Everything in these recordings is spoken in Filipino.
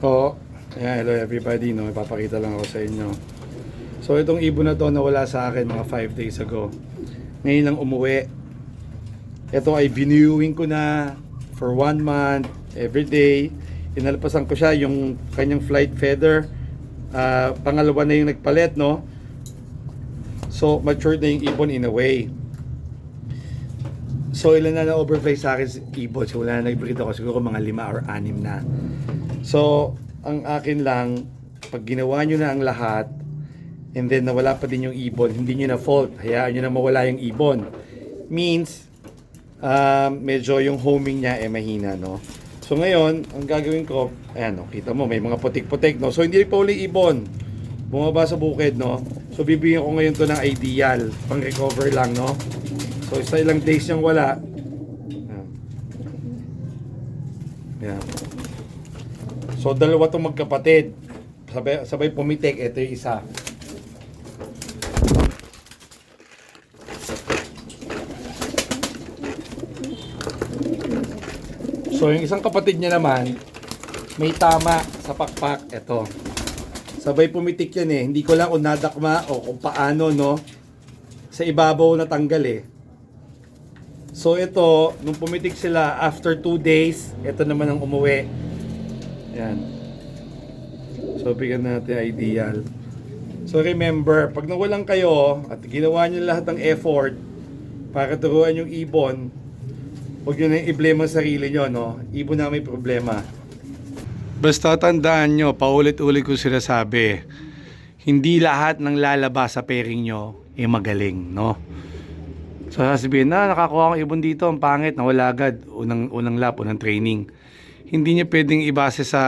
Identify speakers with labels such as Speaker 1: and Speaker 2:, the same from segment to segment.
Speaker 1: Oo. Ayan, hello everybody, no? Ipapakita lang ako sa inyo. So, itong ibon na to nawala sa akin mga 5 days ago. Ngayon lang umuwi. Ito ay binewing ko na for one month, every day. Inalpasan ko siya yung kanyang flight feather. Ah, pangalawa na yung nagpalit, no? So, matured na yung ibon in a way. So, ilan na na-overfly sa akin si? So, wala na nag-breed ako. Siguro mga lima or anim na. So, ang akin lang, pag ginawa nyo na ang lahat, and then nawala pa din yung ibon, hindi nyo na fault. Hayaan nyo na mawala yung ibon. Means, um, medyo yung homing niya eh mahina, no? So ngayon, ang gagawin ko, ayan, no, kita mo, may mga putik-putik, no? So hindi pa uli ibon. Bumaba sa bukid, no? So bibigyan ko ngayon to ng ideal, pang recover lang, no? So sa ilang days niyang wala, ayan. Ayan. So dalawa tong magkapatid. Sabay, sabay pumitik, ito yung isa. So yung isang kapatid niya naman, may tama sa pakpak, ito. Sabay pumitik yan eh. Hindi ko lang kung nadakma o kung paano, no? Sa ibabaw natanggal eh. So ito, nung pumitik sila, after 2 days, ito naman ang umuwi. Yan. So bigyan natin ideal. So remember, pag nawalan kayo at ginawa niyo lahat ng effort para turuan yung ibon, huwag nyo na i-blame ang sarili nyo, no? Ibon na may problema. Basta tandaan nyo, paulit-ulit ko sinasabi, hindi lahat ng lalabas sa pairing nyo ay magaling, no? So sasabihin, na nakakuha akong ibon dito, ang pangit, nawala agad, unang, unang lap, unang training. Hindi niya pwedeng ibase sa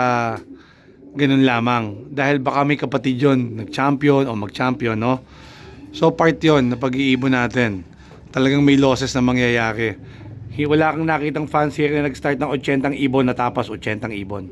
Speaker 1: ganun lamang. Dahil baka may kapatid yun, nag-champion o mag-champion, no? So part yon na pag-iibon natin. Talagang may losses na mangyayari. Wala kang nakitang fans here na nag-start ng 80 ibon natapos 80 ibon.